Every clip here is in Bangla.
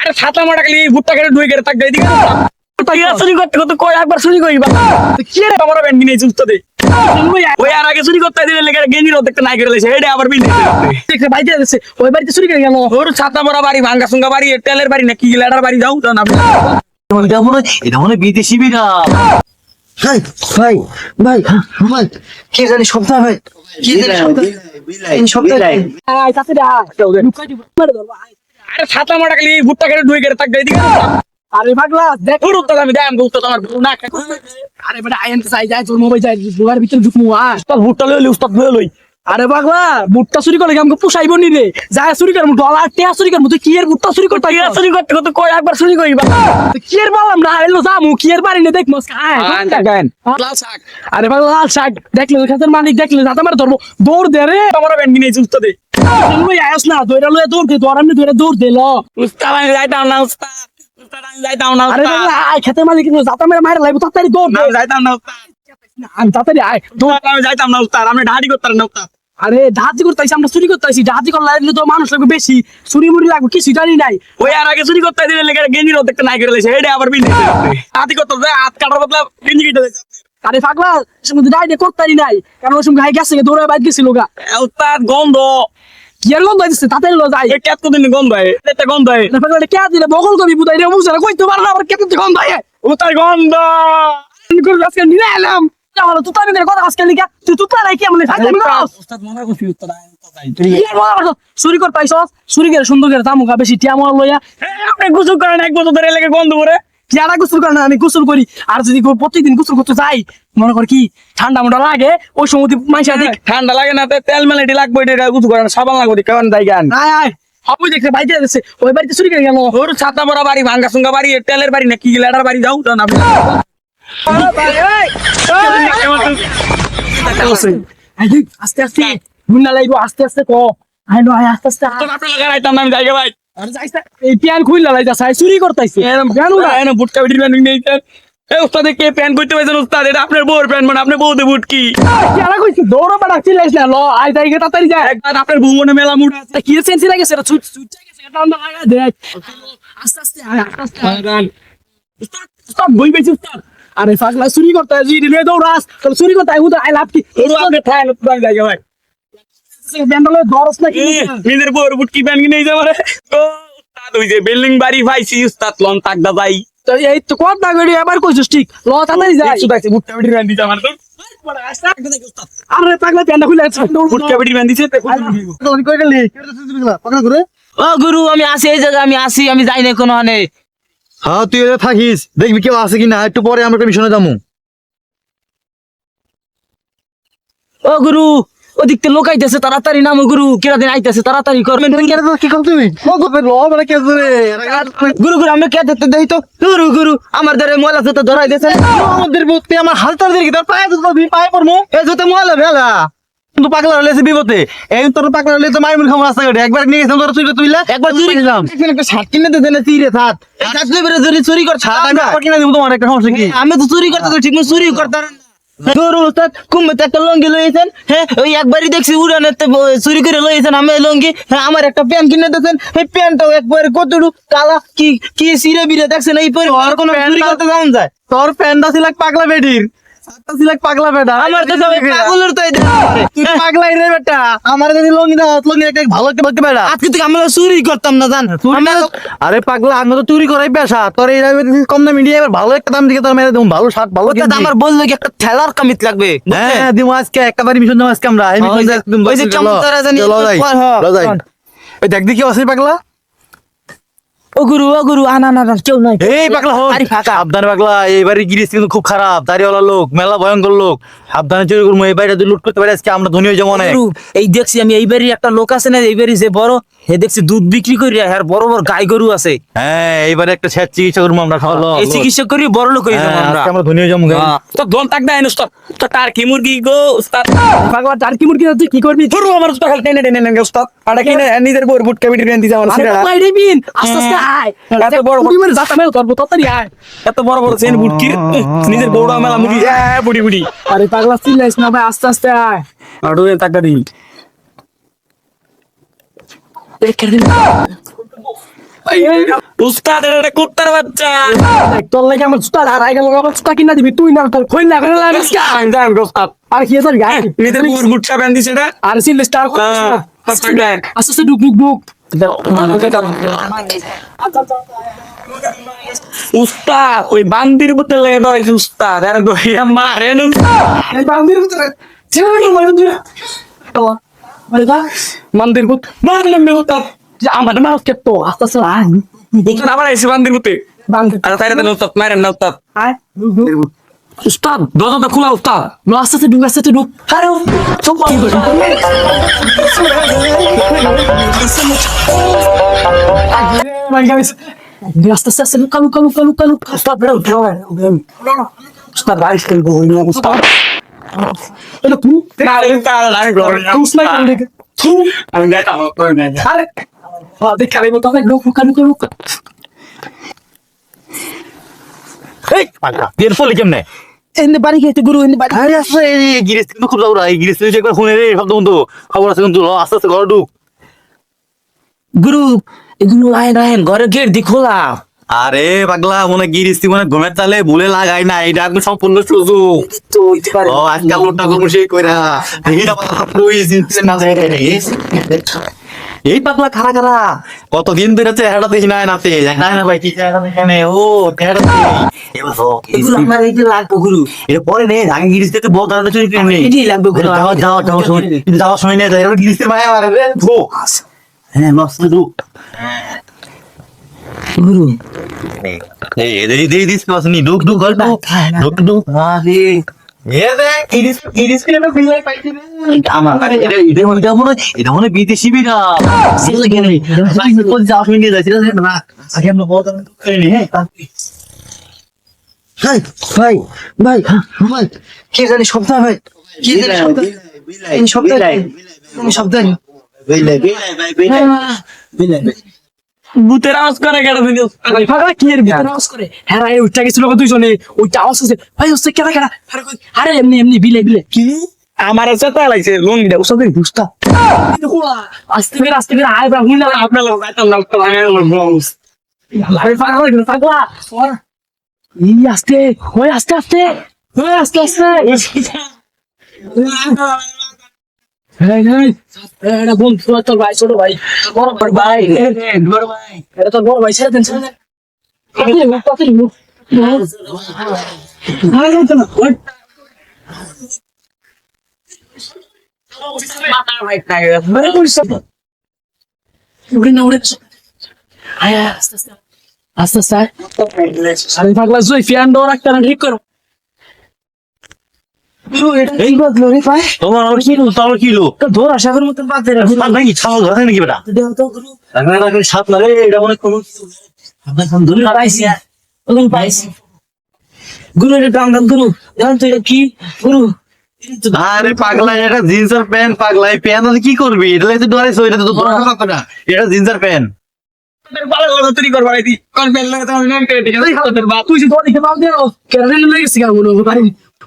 আরে ছাতা মোটা খালি ভুট্টা কেটে ঢুকে গেলে তাক গাই দিকে চুরি করতে করতে কয় একবার চুরি করি বা কি রে আমার ব্যান্ড কিনে চুস্ত দে? ওই আর আগে চুরি করতে দিলে লেগে গেঞ্জির অর্ধেকটা নাই করে লেছে এটা আবার বিন দেখে বাইতে যাচ্ছে ওই বাড়িতে চুরি করে গেল। ওর ছাতা মোড়া বাড়ি ভাঙ্গা সুঙ্গা বাড়ি তেলের বাড়ি না কি লেডার বাড়ি যাও যাও না এটা মনে হয় এটা মনে বিদেশি বিরা ভাই ভাই ভাই ভাই কি জানি শব্দ ভাই কি জানি শব্দ এই শব্দ আয় তাতে আয়। লুকাই দিব। মেরে ধরবো আয়। আরে ছাতা মোটা খালি ভুট্টা কেটে ঢুকে গেলে তাক গাই দিকে আরে পাগলা দেখ। ওর উত্তর আমি উত্তর আমার না আরে বেটা আইন চাই যায় তোর মোবাইল যায় দুয়ার ভিতরে ঢুকমু আয়। উস্তাদ ভুট্টা লই উস্তাদ লই লই। আরে পাগলা বুটটা চুরি করলে আমাকে পুষাইব নি রে? যায় চুরি করব ডলার টিয়া চুরি করব তুই কি এর বুটটা চুরি করতে টাকা চুরি করতে করতে কয় একবার চুরি করি কি এর বললাম না এলো যামু কি এর বাড়ি নে দেখ মস্কা গান লাল শাক। আরে পাগলা লাল শাক দেখলে ওই খাতের মালিক দেখলে যাতে আমার ধরবো। দৌড় দে রে। আমার ব্যান্ড চুস্ত দে। তুই আয়াস না দৌড়া লয়ে দৌড় দে দৌড় আমি দৌড়ে দৌড় দে উস্তাদ আমি যাইতাম না উস্তাদ। উস্তাদ আমি যাইতাম না আরে আয় খেতে মালিক কিন্তু যাতে আমার মায়ের লাগবে তাড়াতাড়ি দৌড় দে। যাইতাম না উস্তাদ। আমি তাড়াতাড়ি আয় উস্তাদ, আমি যাইতাম না উস্তাদ। আমি ঢাড়ি করতাম না উস্তাদ। আরে ডাহাতি করতে আমরা চুরি করতে আইছি করলে লাগলে তো মানুষ লাগবে বেশি। চুরি মুড়ি লাগবে কিছু জানি নাই। ওই আর আগে চুরি করতে দিলে গেঞ্জির অর্ধেকটা নাই করে লেছে এটা আবার হাতি করতে হাত কাটার বদলা গেঞ্জি কেটে আরে পাগলা করতারি নাই। কারণ ওই সময় গায়ে গেছে দৌড়ে বাইর গেছিল গা। উস্তাদ গন্ধ। কি আর গন্ধ দিচ্ছে তাতে লো যাই কেত কদিন গন্ধ হয় এটা গন্ধ হয় পাগলা কে দিলে? বগল কবি বুদাই রে মুখ সারা কইতে পারলা আবার কেতে গন্ধ হয় উস্তাদ গন্ধ। আমি করে আজকে নিয়ে এলাম। আমার তুই তো আমি কথা আজকে লিখা। তুই তুই তারাই কি আমি উস্তাদ মনে করছি উস্তাদ চুরি করতে আইছস চুরি করে সুন্দর করে তামুকা বেশি টিয়া মরা লইয়া। আপনি গুজু করেন এক বছর ধরে লেগে গন্ধ করে পেয়ারা গোসল করে না আমি গোসল করি আর যদি প্রত্যেকদিন গোসল করতে যাই মনে কর কি ঠান্ডা মোটা লাগে ওই সময় দেখ ঠান্ডা লাগে না তেল মেলাটি লাগবে এটা গুজু করেন সাবান লাগবে কেমন যাই গান বাইতে যাচ্ছে ওই বাড়িতে চুরি করে গেল ওর ছাতা বড় বাড়ি ভাঙ্গা সুঙ্গা বাড়ি তেলের বাড়ি না কি লেডার বাড়ি যাও না আস্তে আস্তে গুন্ডা লাগবো আস্তে আস্তে ক নো আয় আস্তে আস্তে। আপনার লাগা রাইতাম না আমি যাই গে ভাই আরে এই পিয়ান খুইলা লাইতা চাই চুরি করতাইছে। কেন না এনে বুটকা বিটির এ উস্তাদ কে প্যান্ট করতে পারছেন উস্তাদ? এটা আপনার বউর প্যান্ট মানে আপনার বউতে বুট কি কেন কইছিস বাড়া চিল্লাইছ না ল আয় যাই গে তাড়াতাড়ি যায় একবার আপনার বউ মনে মেলা মুড আছে। কি সেন্সি লাগেছে? এটা ছুট ছুট গেছে এটা আমরা লাগা দেখ আস্তে আস্তে আস্তে আস্তে। উস্তাদ উস্তাদ বই বেশি উস্তাদ। আরে পাগলা চুরি করতে রে দৌড়াস তাহলে চুরি করতে আই আই লাভ কি? আপনি ঠায় না গে ভাই ব্যান্ডলে দরস না কি এ, নিজের বউর বুট কি কিনে যাই ও উস্তাদ ওই যে বিল্ডিং বাড়ি পাইছি উস্তাদ লন তাক যাই তো এই তো কত না গড়ি এবার কইছিস ঠিক। ল তাড়াতাড়ি যাই। সুদাইছে বুটকা বিটির প্যান্ট দিতে আমার তো। আরে পাগলা প্যান্ডা খুলে আছে। বুটকা বিটির প্যান্ট দিছে কই গেলি? পাকড়া করে? ও গুরু আমি আসি এই জায়গায় আমি আসি আমি যাই না কোনো হানে হ্যাঁ তুই থাকিস। দেখবি কেউ আছে কিনা একটু পরে আমরা একটা মিশনে যাব ও গুরু ওদিক থেকে লোক আইতেছে তাড়াতাড়ি নামো গুরু কেরা দিন আইতেছে তাড়াতাড়ি কর। কি কর তুমি? মানে গুরু গুরু আমি কে দেখতে দেই তো? গুরু গুরু আমার ধরে ময়লা জুতো ধরাই দিয়েছে। আমাদের বুঝতে আমার হালতার দিকে তোর পায়ে তো পায়ে পড়মু। এই জুতে মহলে ভেলা। কিন্তু পাগলা হলেছে বিপদে এই তোর পাগলা হলে তো মাইমুর খামো রাস্তা একবার নিয়ে গেছিলাম তোর চুরি তুইলা একবার চুরি নিলাম একটা শার্ট কিনে দে দেনে চিরে থাক। চুরি কর শার্ট আমি কিনে দিব তোমার একটা সমস্যা কি? আমি তো চুরি করতে তো ঠিক মতো চুরি করতে গুরু উস্তাদ কুম্ভে একটা লঙ্গি লইয়েছেন হ্যাঁ ওই একবারই দেখছি উড়ানে চুরি করে লইয়েছেন আমি লঙ্গি হ্যাঁ আমার একটা প্যান্ট কিনে দিয়েছেন এই প্যান্টটাও একবারে কতটুকু কালা কি কি সিরে বিরে দেখছেন এই পরে আর কোনো চুরি করতে যাওয়া যায়। তোর প্যান্টটা ছিল পাগলা বেডির এক পাগলা বেটা আমার তো সবাই পাগলের তো তুই পাগলাই রে বেটা। আমার যদি লঙ্গি দাও লঙ্গি একটা ভালো একটা বলতে বেটা। আজকে থেকে আমরা চুরি করতাম না জান। আরে পাগলা আমি তো চুরি করাই পেশা। তোর এই কম দামি দিয়ে এবার ভালো একটা দাম দিকে তোর মেরে দেবো ভালো শার্ট ভালো ওটা আমার বলল কি একটা ঠেলার কামিত লাগবে হ্যাঁ দিমু আজকে একটা বাড়ি মিশন দেবো আজকে আমরা। ওই যে- মিশন ওই যে কেমন তারা জানি। ওই দেখ দেখি পাগলা। ও গুরু ও গুরু আনা না কেউ নাই এই পাগলা হো বাড়ি ফাঁকা। সাবধানে পাগলা এই বাড়ি গিরিস কিন্তু খুব খারাপ দাড়িওয়ালা লোক মেলা ভয়ঙ্কর লোক। সাবধানে চুরি করব এই বাড়িটা লুট করতে পারি আজকে আমরা ধনী হয়ে যাব অনেক। এই দেখছি আমি এই বাড়ির একটা লোক আছে না এই বাড়ি যে বড় হে দেখছি দুধ বিক্রি করি আর বড় বড় গাই গরু আছে। হ্যাঁ এইবারে একটা স্যার চিকিৎসা করব আমরা খাওয়ালো এই চিকিৎসা করি বড় লোক হয়ে যাব আমরা। আমরা ধনী হয়ে যাব হ্যাঁ। তো দন তাক তো টার্কি মুরগি গো উস্তাদ? পাগলা টার্কি মুরগি তুই কি করবি? ধরু আমার উস্তাদ খালি টেনে টেনে নেন উস্তাদ। কিনে নিজের বউর বুটকা বিটির প্যান্ট দিছে আমার পাগলা এটাই বিন আস্তে আস্তে আয়। এত বড় বড়- যাতা মেল করব তাড়াতাড়ি আয়। এত বড় বড় চেন বুটকি নিজের বউরা মেলা মুরগি। হ্যাঁ বুড়ি বুড়ি আরে পাগলা চিল্লাইস না ভাই আস্তে আস্তে আয়। আর টাকা আর কি আছে গাই নিজের বুর বুটটা বান দিছে এটা আর সিল স্টার হ্যাঁ উস্তাদ দেখ আস্তে আস্তে ডুক ডুক ডুক উস্তাদ ওই বান্দির লেগে রয়েছে উস্তাদ আর মারে না এই বান্দির ভিতরে তুই মন্দির ভূত মারলে মে উস্তাদ যে আমার না কে তো আস্তে আস্তে আয় উস্তাদ আবার বান্দির মধ্যে বান্দির আর তাইরে দেন উস্তাদ মারেন না উস্তাদ উস্তাদ দরজাটা খোলা উস্তাদ নো আস্তে আস্তে ডুক আস্তে আস্তে ডুক আরে চুপ আস্তে আস্তে আস্তে লুকা লুকা লুকা লুকা উস্তাদ এনে বাড়ি খেতে গুরু এনে বাড়ি আরে আসলে গিরিস কিন্তু খুব লাউরা এই গিরিস তুই একবার শুনে রে শব্দ বন্ধু খবর আছে কিন্তু আস্তে আস্তে ঘর ঢুক গুরু এগুলো আইন আইন ঘরে গেট দি খোলা আরে পাগলা মনে গিরিস মনে ঘুমের তালে ভুলে লাগাই না এটা একদম সম্পূর্ণ সুযোগ। ও আজকাল ওটা সেই কইরা। এইটা তুই জিনিস না যায় রে এই পাগলা খারা খারা কতদিন ধরে চেহারা দেখি না নাতে। না না ভাই কি চেহারা দেখে। ও চেহারা লাগবে গুরু। এটা পরে নে আগে গিরিস থেকে বল দাঁড়াতে চুরি করে নেই লাগবে গুরু যাও যাও যাও সময় যাওয়ার সময় নেই মায়া মারে রে হ্যাঁ মস্ত ধো গুরু মনে মনে বিদেশি বিরা সিলে কেন কোন যাওয়ার সময় নিয়ে যাচ্ছিল না আগে আমরা বল করে নি হ্যাঁ ভাই ভাই ভাই কি জানি শব্দ ভাই কি জানি শব্দ এই শব্দ ভূতের আওয়াজ করে দিদি ভাই ফাগলা কি এর ভিতরে আওয়াজ করে? হ্যাঁ রে উঠটা গেছিল দুইজনে। ওইটা আওয়াজ হচ্ছে ভাই হচ্ছে কেডা কেডা? আরে আরে এমনি এমনি বিলে বিলে। কি? আমার চেতা লাগছে লঙ্গিটা উস্তাদের বুঝতা আস্তে করে আস্তে করে আয় বা হুইলা আপনার লোক না উস্তাদ আমি আরে পাগলা ওর ই আস্তে ওই আস্তে আস্তে ওই আস্তে আস্তে। তোর ভাই ছোট ভাই বড় ভাই বড় ভাই এটা তোর বড় ভাই ছেড়ে দেন ছেড়ে আস্তে আস্তে আস্তে আস্তে পাগলা জুই ফ্যান ডোর রাখতে ঠিক করো। গুরু এটা দাম দাম গুরু। জান তো এটা কি? গুরু আরে পাগলা এটা জিন্সের প্যান্ট পাগলা। এই প্যান্ট কি করবি? এটা লাগতে ডরে সই এটা তো তোর কথা না এটা জিন্সের প্যান্ট। ভালো করে তৈরি করবার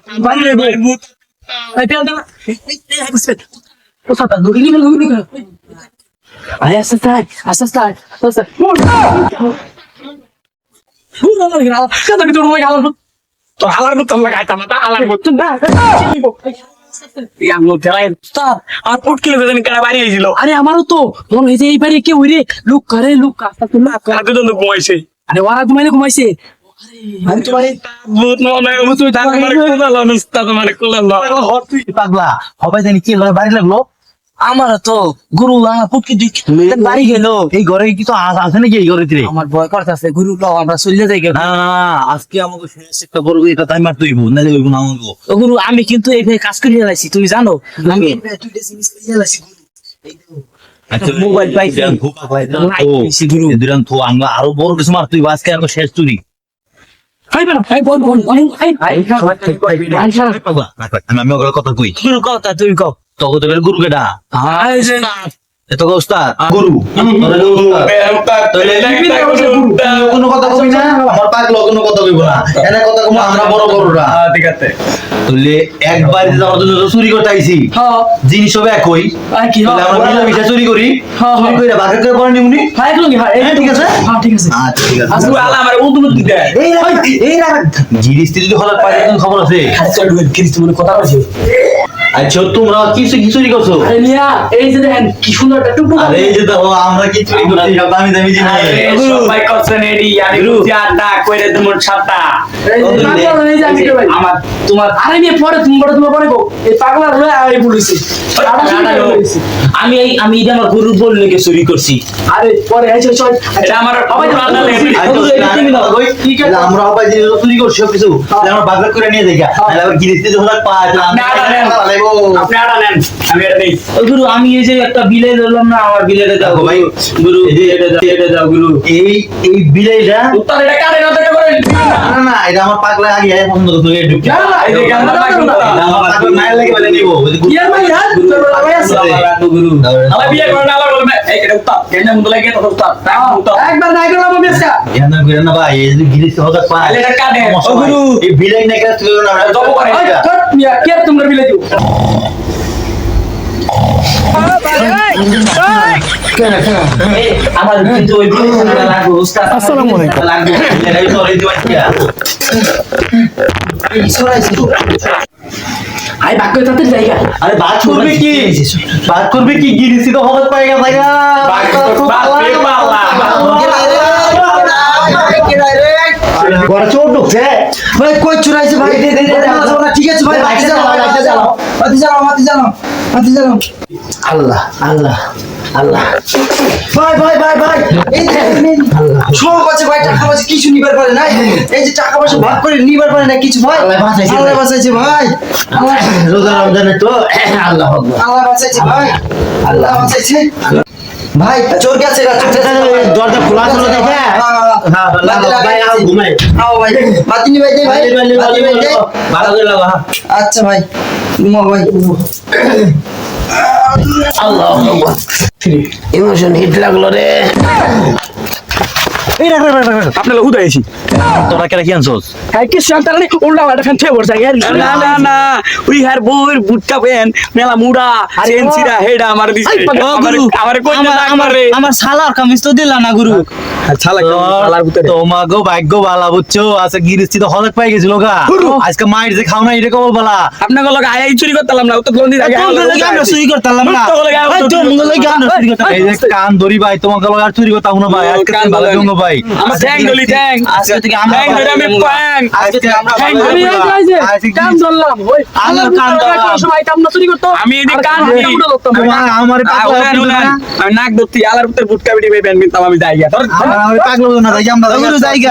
আইতি কোন পেন লাগে তো আমি নাম করে দিই এই হালতের বাপ তুই যে দোয়া দেখে পাও দেও কেন লেগে গেছে কেমন হবে পারি পারি রে বল ভূত এই পেল দাও এই এই হাসবে ও সাতা দুই নিবে দুই নিবে আয় আস্তে আস্তে আস্তে আস্তে আস্তে না তোর তো হালার মতো লাগাইতাম না হালার মতো না আর ফুট কিলো দেন কারা বাড়ি আইছিল আরে আমারও তো মনে হয়েছে এই বাড়ি কেউ রে লুক করে লুক আস্তে আর দুজন লোক ঘুমাইছে আরে ওরা ঘুমাইলে ঘুমাইছে আরে তোমার ভূত মনে ভূত কোলালো উস্তাদ কোলালো তুই পাগলা হবে জানি কি লয় বাড়ি লাগল আমার তো গুরু আমার পুটকি বাড়ি গেল এই ঘরে কি তো আছে নাকি এই ঘরে আমার ভয় করতেছে গুরু লও আমরা চলে যাই না। না না, আজকে আমাকে শেষ একটা বড় এটা তাই মার তুইব না দেব না আমাকে ও গুরু আমি কিন্তু এই কাজ করে লাইছি তুমি জানো আমি মোবাইল পাইছি। আরও বড় কিছু মার তুই আজকে শেষ তুই আমি আমি ওকে কথা কই। গুরু কথা তুমি কও তোকে তোকে গুরু যে এত উস্তাদ। গুরু। কোনো কথা কবি না? আমার পাগলা পাগলা কোনো কথা কইব না। এনে কথা কম আমরা বড় বড়রা হ্যাঁ, ঠিক আছে। তুলে একবার যাওয়ার জন্য তো চুরি করতে আইছি। হ্যাঁ জিনিস সব একই। কি? আমরা চুরি করি। হ্যাঁ, চুরি হ্যাঁ। করে ভাগে করে নিমুনি। হ্যাঁ হ্যাঁ হ্যাঁ, ঠিক আছে? হ্যাঁ ঠিক আছে। আচ্ছা ঠিক আছে। আসলে আলা আমার উদুমত দিতে এই। জিনিস যদি পাই খবর আছে? আচ্ছা কথা বলছি। আচ্ছা তোমরা কি চুরি করছ? মিয়া এই যে দেখেন কি সুন্দর একটা আরে এই যে দেখো আমরা কি চুরি করছি? সব দামি দামি জিনিস। সবাই করছেন এডি আমি কইরে তোমার আমি আমার তোমার আরে মিয়া পরে তুমি বড় তুমি পরে গো এই পাগলা আই বলিছি। আমি এই আমি এটা আমার গুরু বললে কে চুরি করছি। আরে পরে চল এটা আমার সবাই তো লেগে আচ্ছা। আমরা জিনিস চুরি করছি সব কিছু তাহলে আমরা ভাগ করে নিয়ে যাই গা। তাহলে আবার জিনিস যদি হঠাৎ পাই তাহলে আপনি আটা নেন আমি এটা গুরু আমি এই যে একটা বিলাই ধরলাম না আমার বিলাইটা দাও। দেখো ভাই, গুরু যে- এটা দাও এটা দাও গুরু। এই এই বিলাইটা উত্তর এটা কাটে না না না এটা আমার পাগলা আগে করতো এই ঢুকছে না, না, এই যে গান না, না, না, না, এটা আমার পাগলা মায়ের লাগে বলে নিবো। ইয়ার ভাই হাত তোর ভাই আছে। রাখো গুরু। বিয়ে করে না আলা এই এটা উত্তর কেন মন্দ লাগে তো উত্তর উত্তর একবার নাই করলাম আমি আজকে ধ্যান না করেন না ভাই এই যদি গিরিশ হঠাৎ পাই এটা কাটে। সমস্যা ও নাই। গুরু। এই বিলাই না। তুই করে। কে তোমরা বিলে দিও এই, আমার কিন্তু ওই বিলে লাগবে উস্তাদ আসসালামু আলাইকুম। তাতে জায়গা আরে করবে কি করবে কি গিরিশি তো হঠাৎ পাই গেছে গা বাদ বাদ রে চোর ঢুকছে ভাই কই চুরাইছে ভাই দে দে দে ঠিক আছে ভাই যাও বাড়িতে যাও বাড়িতে যাও বাড়িতে যাও বাড়িতে যাও আল্লাহ আল্লাহ আল্লাহ। ভাই ভাই ভাই ভাই এই দেখেন সব আছে ভাই টাকা পয়সা কিছু নিবার পারে না এই যে টাকা পয়সা ভাগ করে নিবার পারে না কিছু ভাই। আল্লাহ বাঁচাইছে আল্লাহ ভাই। বাঁচাইছে ভাই। রোজা রমজানে তো আল্লাহ আল্লাহ বাঁচাইছে ভাই। আল্লাহ। বাঁচাইছে। ভাই চোর গেছে চোর গেছে দরজা খোলা ছিল দেখে। হ্যাঁ, হ্যাঁ, হ্যাঁ। ভাই আও ঘুমাই ভাই বাতিনি ভাই ভাই বাতিনি ভাই ভালো করে আচ্ছা ভাই ঘুমা ভাই ইমোশন হিট লাগল রে আপনার হুদ আইছি। তোরা কেন কি আনছস হ্যাঁ কি শান্তার উল্টা একটা ফ্যান থেকে বসে না না। না উই হার বউর বুটকা পেন মেলা মুড়া সেন্সিরা হেডা আমার দিছে। আমার কই না আমার আমার শালার কামিজ তো দিলা না গুরু। ছালা ছালার ভিতরে? তোমাগো ভাগ্য বালা বুঝছ? আচ্ছা গিরিস্তি তো হলক পাই গেছিল গা। আজকে মাইর যে খাও না এটা কবল বালা। আপনাকে লগে আই চুরি না তো আমরা চুরি না। লগে আমরা এই যে কান ধরি ভাই তোমাকে লগে আর চুরি করতাম না ভাই আজকে ভালো ধরেন। ভাই আমার ঠ্যাং দলি ঠ্যাং। আজকে থেকে আমরা ঠ্যাং ধরে আমি প্যাং আজকে থেকে আমরা ঠ্যাং ভালো ধরে আমি জঙ্গ এই যে, এই যে আজকে কান ধরলাম। ওই আমার কান ধরলাম। সময় আইতাম না চুরি করতো। আমি এই কান কান ধরি। উড়ে ধরতাম ভাই। আমার আমার পাগল উনান, উনান। আমি নাক ধরতি আলার ভিতরে বুটকা বিটি ভাই ব্যান কিনতাম আমি না আমরা জায়গা।